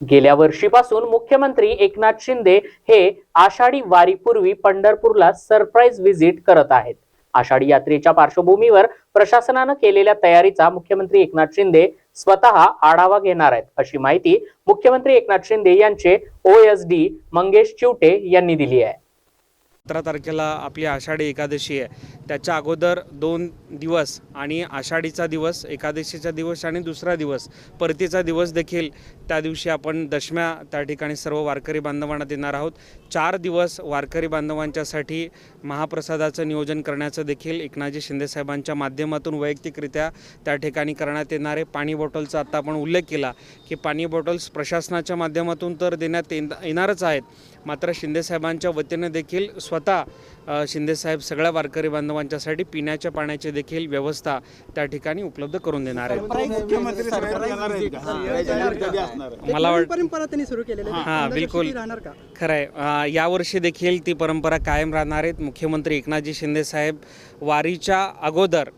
गेल्या वर्षीपासून मुख्यमंत्री एकनाथ शिंदे हे आषाढी वारीपूर्वी पंढरपूरला सरप्राईज व्हिजिट करत आहेत. आषाढी यात्रेच्या पार्श्वभूमीवर प्रशासनानं केलेल्या तयारीचा मुख्यमंत्री एकनाथ शिंदे स्वतः आढावा घेणार आहेत. अशी माहिती मुख्यमंत्री एकनाथ शिंदे यांचे ओएसडी मंगेश चिवटे यांनी दिली आहे. सतरा तारखेला आपली आषाढी एकादशी आहे. त्याच्या अगोदर दोन दिवस आणि आषाढीचा दिवस एकादशीचा दिवस आणि दुसरा दिवस परतीचा दिवस देखील त्या दिवशी आपण दशम्या त्या ठिकाणी सर्व वारकरी बांधवांना देणार आहोत. चार दिवस वारकरी बांधवांच्यासाठी महाप्रसादाचं नियोजन करण्याचं देखील एकनाथजी शिंदेसाहेबांच्या माध्यमातून वैयक्तिकरित्या त्या ठिकाणी करण्यात येणारे पाणी बॉटलचा आत्ता आपण उल्लेख केला की पाणी बॉटल्स प्रशासनाच्या माध्यमातून तर देण्यात येणारच आहेत. मात्र शिंदेसाहेबांच्या वतीनं देखील स्वतः शिंदेसाहेब सगळ्या वारकरी बांधवांच्यासाठी पिण्याच्या पाण्याची देखील व्यवस्था त्या ठिकाणी उपलब्ध करून देणार आहे? मला वाट नवीन परंपरा त्यांनी सुरू केलेली आहे. हां, बिलकुल. सुट्टी राहणार का खरं आहे यावर्षी देखील ती परंपरा कायम राहणार आहेत मुख्यमंत्री एकनाथजी शिंदेसाहेब वारीच्या अगोदर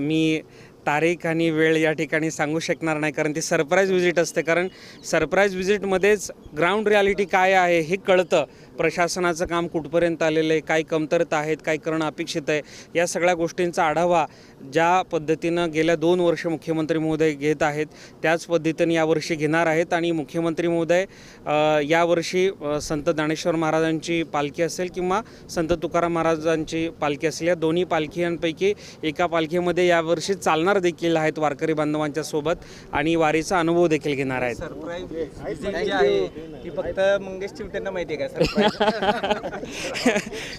मी तारीख आणि वेळ या ठिकाणी सांगू शकणार नाही कारण ती सरप्राईज व्हिजिट असते. कारण सरप्राईज व्हिजिटमध्येच ग्राउंड रियालिटी काय आहे हे कळतं. प्रशासनाचं काम कुठपर्यंत आलेलं आहे काय कमतरता आहेत काय करणं अपेक्षित आहे या सगळ्या गोष्टींचा आढावा ज्या पद्धतीनं गेल्या दोन वर्ष मुख्यमंत्री महोदय घेत आहेत त्याच पद्धतीने यावर्षी घेणार आहेत. आणि मुख्यमंत्री महोदय यावर्षी संत ज्ञानेश्वर महाराजांची पालखी असेल किंवा संत तुकाराम महाराजांची पालखी असेल या दोन्ही पालखींपैकी एका पालखीमध्ये यावर्षी चालणार देखील आहेत वारकरी बांधवांच्या सोबत आणि वारीचा अनुभव देखील घेणार आहेत. सरप्राईज फक्त मंगेश चिवटेंना माहिती आहे का?